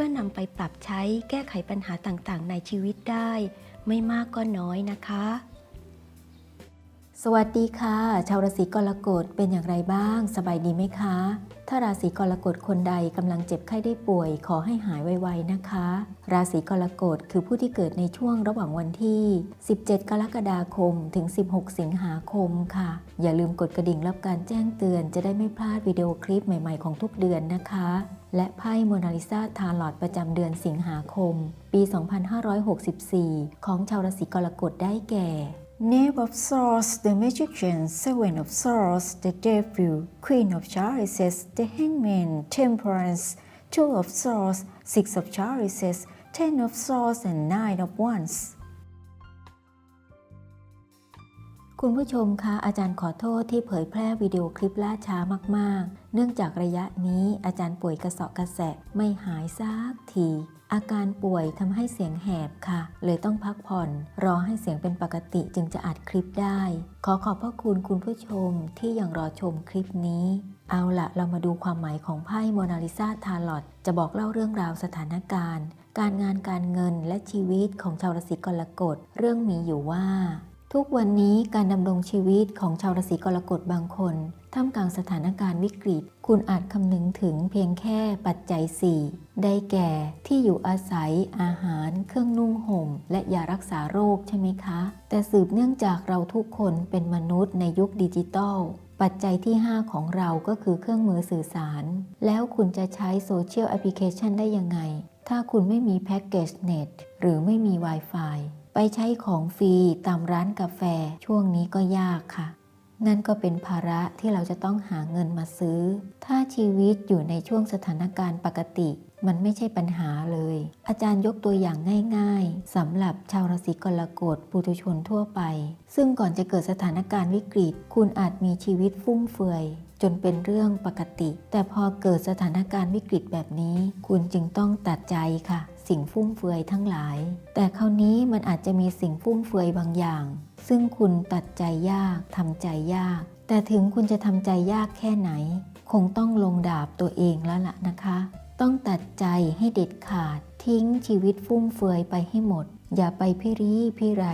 พื่อนำไปปรับใช้แก้ไขปัญหาต่างๆ ในชีวิตได้ ไม่มากก็น้อยนะคะ สวัสดีค่ะ ชาวราศีกรกฎเป็นอย่างไรบ้าง สบายดีไหมคะ ถ้าราศีกรกฎคนใดกำลังเจ็บไข้ได้ป่วย ขอให้หายไวๆนะคะ ราศีกรกฎคือผู้ที่เกิดในช่วงระหว่างวันที่ 17 กรกฎาคม ถึง 16 สิงหาคมค่ะ อย่าลืมกดกระดิ่งรับการแจ้งเตือน จะได้ไม่พลาดวิดีโอคลิปใหม่ ๆของทุกเดือนนะคะ และไพ่โมนาลิซาทาลอดประจำเดือนสิงหาคม ปี 2564 ของชาวราศีกรกฎได้แก่ Knave of Swords, the Magician, Seven of Swords, the Devil, Queen of Chalices, the Hangman, Temperance, Two of Swords, Six of Chalices, Ten of Swords, and Nine of Wands. คุณผู้ชมคะอาจารย์ขอโทษที่เผยแพร่วิดีโอคลิปล่าช้ามาก ๆ เนื่องจากระยะนี้อาจารย์ป่วยกระสาะกระแสะไม่หายสักที อาการป่วยทำให้เสียงแหบค่ะ เลยต้องพักผ่อน รอให้เสียงเป็นปกติจึงจะอัดคลิปได้ ขอขอบพระคุณคุณผู้ชมที่ยังรอชมคลิปนี้ เอาละเรามาดูความหมายของไพ่โมนาลิซาทาลอตจะบอกเล่าเรื่องราวสถานการณ์ การงานการเงินและชีวิตของชาวราศีกรกฎเรื่องมีอยู่ว่า ทุกวันนี้การดำรงชีวิตของชาวราศีกรกฎบางคน ท่ามกลางสถานการณ์วิกฤต คุณอาจคำนึงถึงเพียงแค่ปัจจัย 4 ได้แก่ที่อยู่อาศัย อาหาร เครื่องนุ่งห่ม และยารักษาโรคใช่ไหมคะ แต่สืบเนื่องจากเราทุกคนเป็นมนุษย์ในยุคดิจิตอลปัจจัยที่ 5 ของเราก็คือเครื่องมือสื่อสาร แล้วคุณจะใช้โซเชียลแอปพลิเคชันได้ยังไง ถ้าคุณไม่มีแพ็กเกจเน็ตหรือไม่มี Wi-Fi ไปใช้ของฟรีตามร้านกาแฟช่วงนี้ก็ยากค่ะ นั่นก็เป็นภาระที่เราจะต้องหาเงินมาซื้อ ถ้าชีวิตอยู่ในช่วงสถานการณ์ปกติ มันไม่ใช่ปัญหาเลย อาจารย์ยกตัวอย่างง่ายๆสำหรับชาวราศีกรกฎปุถุชนทั่วไป ซึ่งก่อนจะเกิดสถานการณ์วิกฤต คุณอาจมีชีวิตฟุ่มเฟือยจนเป็นเรื่องปกติ แต่พอเกิดสถานการณ์วิกฤตแบบนี้ คุณจึงต้องตัดใจค่ะ สิ่งฟุ่มเฟือยทั้งหลาย แต่คราวนี้มันอาจจะมีสิ่งฟุ่มเฟือยบางอย่าง ซึ่งคุณตัดใจยากทำใจยาก แต่ถึงคุณจะทำใจยากแค่ไหน คงต้องลงดาบตัวเองแล้วล่ะนะคะ ต้องตัดใจให้เด็ดขาด ทิ้งชีวิตฟุ่มเฟือยไปให้หมด อย่าไปพิรีพิไร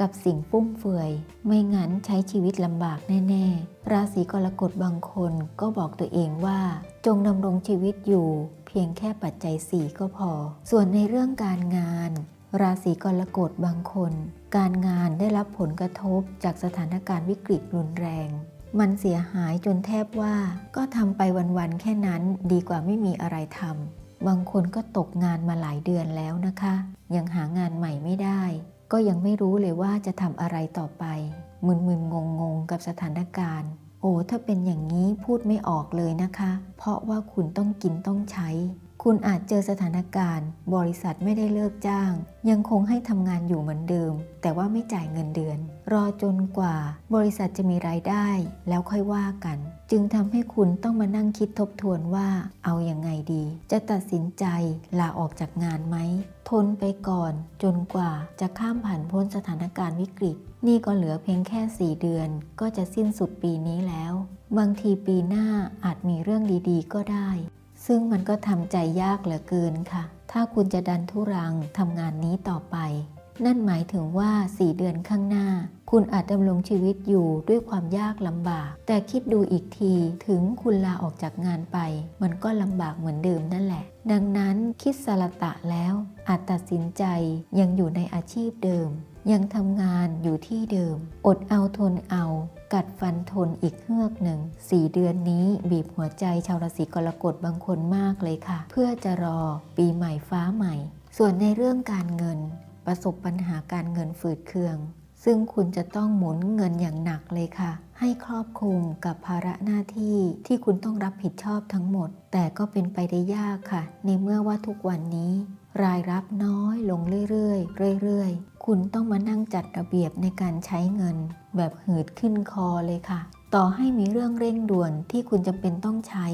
กับสิ่งฟุ่มเฟือย ไม่งั้นใช้ชีวิตลำบากแน่ๆ ราศีกรกฎบางคนก็บอกตัวเองว่า จงดำรงชีวิตอยู่ เพียงแค่ปัจจัยสี่ก็พอ ส่วนในเรื่องการงาน ราศีกรกฎบางคน การงานได้รับผลกระทบจากสถานการณ์วิกฤตรุนแรง มันเสียหายจนแทบว่าก็ทำไปวันๆแค่นั้นดีกว่าไม่มีอะไรทำบางคนก็ตกงานมาหลายเดือนแล้วนะคะ ยังหางานใหม่ไม่ได้ ก็ยังไม่รู้เลยว่าจะทำอะไรต่อไปมึนๆงงๆกับสถานการณ์ โอ้ถ้าเป็นอย่างนี้พูดไม่ออกเลยนะคะ เพราะว่าคุณต้องกินต้องใช้ คุณอาจเจอสถานการณ์ บริษัทไม่ได้เลิกจ้าง ยังคงให้ทำงานอยู่เหมือนเดิม แต่ว่าไม่จ่ายเงินเดือน รอจนกว่า บริษัทจะมีรายได้ แล้วค่อยว่ากัน จึงทำให้คุณต้องมานั่งคิดทบทวนว่า เอาอยัางไงดี จะตัดสินใจลาออกจากงานไหมทนไปก่อนจนกว่าจะข้ามผ่านพ้นสถานการณ์วิกฤต นี่ก็เหลือเพียงแค่ 4 เดือน ก็จะสิ้นสุดปีนี้แล้ว บางทีปีหน้าอาจมีเรื่องดีๆ ก็ได้ ซึ่งมันก็ทำใจยากเหลือเกินค่ะ ถ้าคุณจะดันทุรังทำงานนี้ต่อไป นั่นหมายถึงว่า 4 เดือนข้างหน้า คุณอาจดำรงชีวิตอยู่ด้วยความยากลำบาก แต่คิดดูอีกทีถึงคุณลาออกจากงานไป มันก็ลำบากเหมือนเดิมนั่นแหละ ดังนั้นคิดสละตะแล้ว อาจตัดสินใจยังอยู่ในอาชีพเดิม ยังทำงานอยู่ที่เดิม อดเอาทนเอา กัดฟันทนอีกเฮือกหนึ่งสี่เดือนนี้บีบหัวใจชาวราศีกรกฎบางคนมากเลยค่ะ เพื่อจะรอปีใหม่ฟ้าใหม่ ส่วนในเรื่องการเงิน ประสบปัญหาการเงินฝืดเคือง ซึ่งคุณจะต้องหมุนเงินอย่างหนักเลยค่ะ ให้ครอบคลุมกับภาระหน้าที่ที่คุณต้องรับผิดชอบทั้งหมด แต่ก็เป็นไปได้ยากค่ะ ในเมื่อว่าทุกวันนี้ รายรับน้อยลงเรื่อยๆเรื่อยๆคุณต้องมานั่งจัดระเบียบในการใช้เงิน แบบหืดขึ้นคอเลยค่ะ ต่อให้มีเรื่องเร่งด่วนที่คุณจำเป็นต้องใช้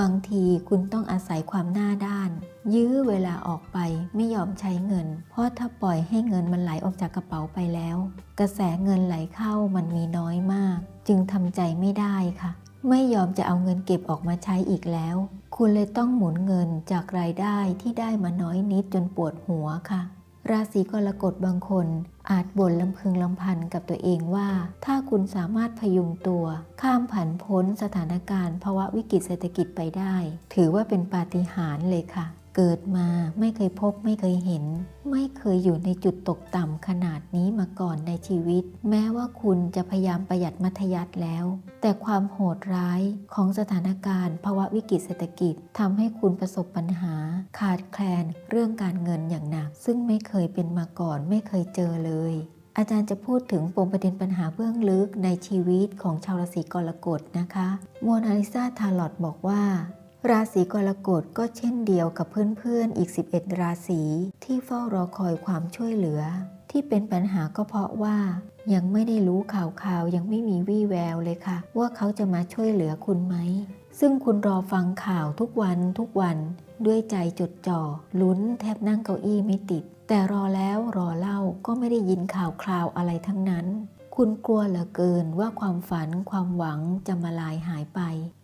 บางทีคุณต้องอาศัยความหน้าด้าน ยื้อเวลาออกไปไม่ยอมใช้เงิน เพราะถ้าปล่อยให้เงินมันไหลออกจากกระเป๋าไปแล้ว กระแสเงินไหลเข้ามันมีน้อยมาก จึงทำใจไม่ได้ค่ะ ไม่ยอมจะเอาเงินเก็บออกมาใช้อีกแล้ว คุณเลยต้องหมุนเงินจากรายได้ที่ได้มาน้อยนิดจนปวดหัวค่ะ ราศีกรกฎบางคนอาจบ่นลำพึงลำพันกับตัวเองว่า ถ้าคุณสามารถพยุงตัว ข้ามผันพ้นสถานการณ์ภาวะวิกฤตเศรษฐกิจไปได้ ถือว่าเป็นปาฏิหาริย์เลยค่ะ เกิดมาไม่เคยพบไม่เคยเห็น ไม่เคยอยู่ในจุดตกต่ำขนาดนี้มาก่อนในชีวิต แม้ว่าคุณจะพยายามประหยัดมัธยัติแล้ว แต่ความโหดร้ายของสถานการณ์ภาวะวิกฤตเศรษฐกิจทำให้คุณประสบปัญหา ขาดแคลนเรื่องการเงินอย่างหนัก ซึ่งไม่เคยเป็นมาก่อนไม่เคยเจอเลยอาจารย์จะพูดถึงปมประเด็นปัญหาเบื้องลึกในชีวิตของชาวราศีกรกฎนะคะ โมนาลิซาทาลอตบอกว่า ราศีกรกฎก็เช่นเดียวกับเพื่อนๆอีก 11 ราศีที่เฝ้ารอคอยความช่วยเหลือ ที่เป็นปัญหาก็เพราะว่า ยังไม่ได้รู้ข่าวข่าวยังไม่มีวี่แววเลยค่ะ ว่าเขาจะมาช่วยเหลือคุณไหม ซึ่งคุณรอฟังข่าวทุกวันทุกวันด้วยใจจดจ่อลุ้นแทบนั่งเก้าอี้ไม่ติด แต่รอแล้วรอเล่าก็ไม่ได้ยินข่าวคราวอะไรทั้งนั้น คุณกลัวเหลือเกินว่าความฝันความหวังจะมาลายหายไป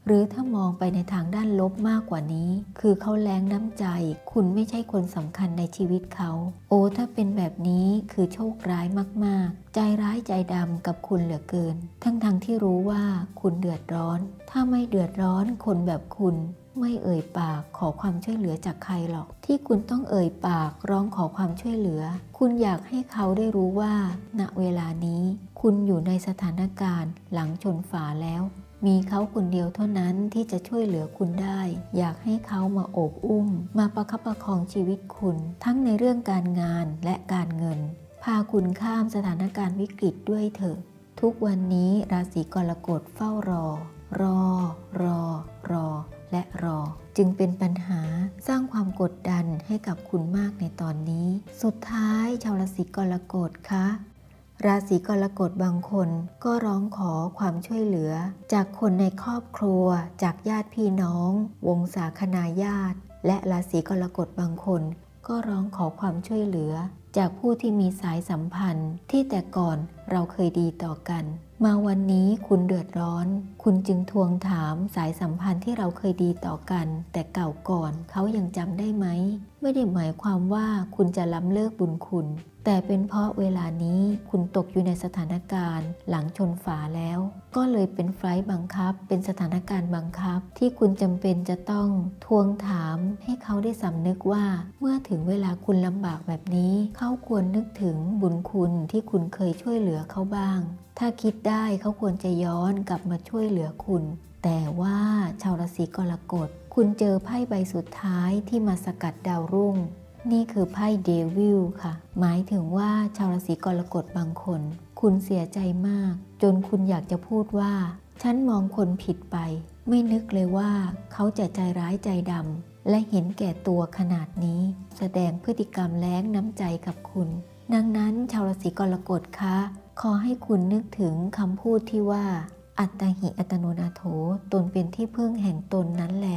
หรือถ้ามองไปในทางด้านลบมากกว่านี้ คือเขาแรงน้ำใจ คุณไม่ใช่คนสำคัญในชีวิตเขา โอ้ถ้าเป็นแบบนี้คือโชคร้ายมากๆ ใจร้ายใจดำกับคุณเหลือเกิน ทั้งๆทที่รู้ว่าคุณเดือดร้อน ถ้าไม่เดือดร้อนคนแบบคุณ ไม่เอ่ยปากขอความช่วยเหลือจากใครหรอก ที่คุณต้องเอ่ยปากร้องขอความช่วยเหลือ คุณอยากให้เขาได้รู้ว่า ณเวลานี้ คุณอยู่ในสถานการณ์หลังชนฝาแล้ว มีเขาคนเดียวเท่านั้นที่จะช่วยเหลือคุณได้ อยากให้เขามาโอบอุ้ม มาประคับประคองชีวิตคุณ ทั้งในเรื่องการงานและการเงิน พาคุณข้ามสถานการณ์วิกฤตด้วยเถอะ ทุกวันนี้ราศีกรกฎเฝ้ารอ รอ รอ รอ และรอ จึงเป็นปัญหาสร้างความกดดันให้กับคุณมากในตอนนี้ สุดท้ายชาวราศีกรกฎคะราศีกรกฎบางคนก็ร้องขอความช่วยเหลือ จากคนในครอบครัว จากญาติพี่น้อง วงศาคณาญาติ และราศีกรกฎบางคน ก็ร้องขอความช่วยเหลือ จากผู้ที่มีสายสัมพันธ์ที่แต่ก่อนเราเคยดีต่อกัน มาวันนี้คุณเดือดร้อน คุณจึงทวงถามสายสัมพันธ์ที่เราเคยดีต่อกัน แต่เก่าก่อนเขายังจำได้ไหม ไม่ได้หมายความว่าคุณจะล้ำเลิกบุญคุณ แต่เป็นเพราะเวลานี้คุณตกอยู่ในสถานการณ์ หลังชนฝาแล้ว ก็เลยเป็นไฟล์บังคับ เป็นสถานการณ์บังคับ ที่คุณจำเป็นจะต้องทวงถามให้เขาได้สำนึกว่า เมื่อถึงเวลาคุณลำบากแบบนี้ เขาควรนึกถึงบุญคุณที่คุณเคยช่วยเหลือเขาบ้าง ถ้าคิดได้เขาควรจะย้อนกลับมาช่วยเหลือคุณ แต่ว่าชาวราศีกรกฎคุณเจอไพ่ใบสุดท้ายที่มาสกัดดาวรุ่ง นี่คือไพ่เดวิลค่ะ หมายถึงว่าชาวราศีกรกฎบางคน คุณเสียใจมาก จนคุณอยากจะพูดว่า ฉันมองคนผิดไป ไม่นึกเลยว่า เขาจะใจร้ายใจดำและเห็นแก่ตัวขนาดนี้ แสดงพฤติกรรมแล้งน้ำใจกับคุณ ดังนั้นชาวราศีกรกฎคะ ขอให้คุณนึกถึงคำพูดที่ว่า อัตหิอัตโนนาโถตนเป็นที่พึ่งแห่งตนนั้นแหล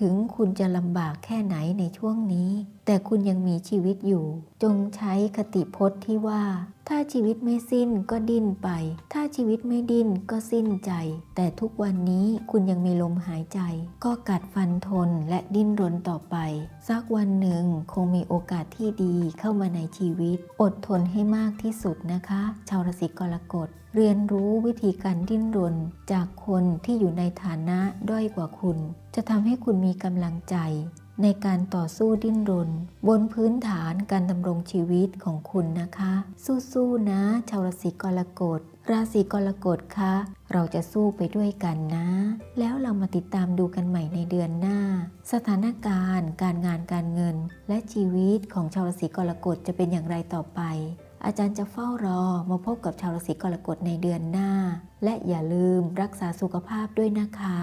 ถึงคุณจะลำบากแค่ไหนในช่วงนี้ แต่คุณยังมีชีวิตอยู่ จงใช้คติพจน์ที่ว่า ถ้าชีวิตไม่สิ้นก็ดิ้นไป ถ้าชีวิตไม่ดิ้นก็สิ้นใจ แต่ทุกวันนี้คุณยังมีลมหายใจ ก็กัดฟันทนและดิ้นรนต่อไป สักวันหนึ่งคงมีโอกาสที่ดีเข้ามาในชีวิต อดทนให้มากที่สุดนะคะ ชาวราศีกรกฎ เรียนรู้วิธีการดิ้นรนจากคนที่อยู่ในฐานะด้อยกว่าคุณ จะทำให้คุณมีกำลังใจ ในการต่อสู้ดิ้นรน บนพื้นฐานการดำรงชีวิตของคุณนะคะ สู้ๆนะชาวราศีกรกฎราศีกรกฎคะเราจะสู้ไปด้วยกันนะ แล้วเรามาติดตามดูกันใหม่ในเดือนหน้า สถานการณ์ การงานการเงิน และชีวิตของชาวราศีกรกฎจะเป็นอย่างไรต่อไป อาจารย์จะเฝ้ารอมาพบกับชาวราศีกรกฎในเดือนหน้า และอย่าลืมรักษาสุขภาพด้วยนะคะ